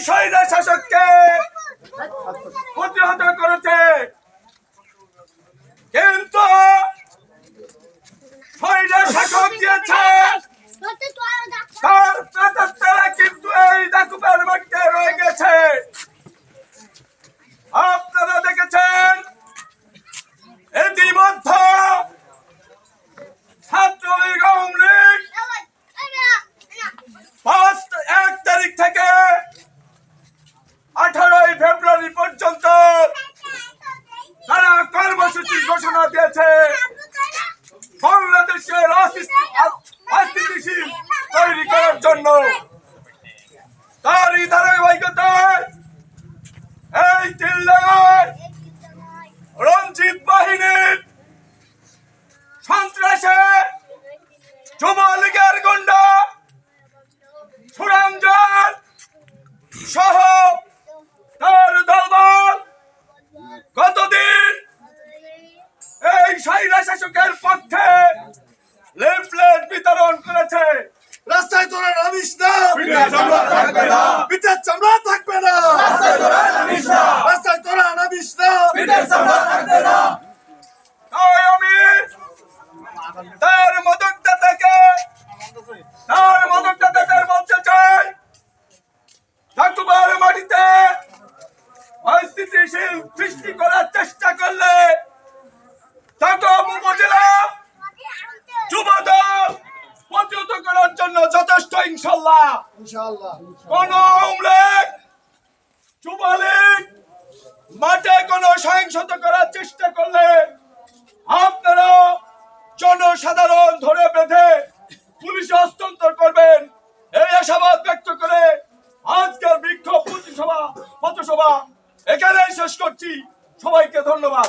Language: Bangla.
স্বৈরা শাসককে প্রতিহত করেছে ঘোষণা দিয়েছে বাংলাদেশের অস্থিতি- সাইরা শাসকের পক্ষে লিফলেট বিতরণ করেছে রাস্তায় তোরা নামিস না পিঠের চামড়া থাকবে না। রাস্তায় তোরা নামিস না। পিঠের চামড়া থাকবে না। তাই আমি তার মদকদাতাকে তার মদকদাতাদের বলতে চাই ঠাকুমার মাটিতে অস্থিতিশীল সৃষ্টি করার চেষ্টা করলে তাকে উপজেলা যুবদল প্রতিহত করার জন্য যথেষ্ট ইনশাল্লাহ। কোন আমলেক যুবলীগ মাঠে কোন সহিংসতা করার চেষ্টা করলে আপনারা জনসাধারণ ধরে বেঁধে পুলিশে হস্তান্তর করবেন। এই আশাবাদ ব্যক্ত করে আজকের বিক্ষোভ প্রতিসভা পথসভা এখানেই শেষ করছি। সবাইকে ধন্যবাদ।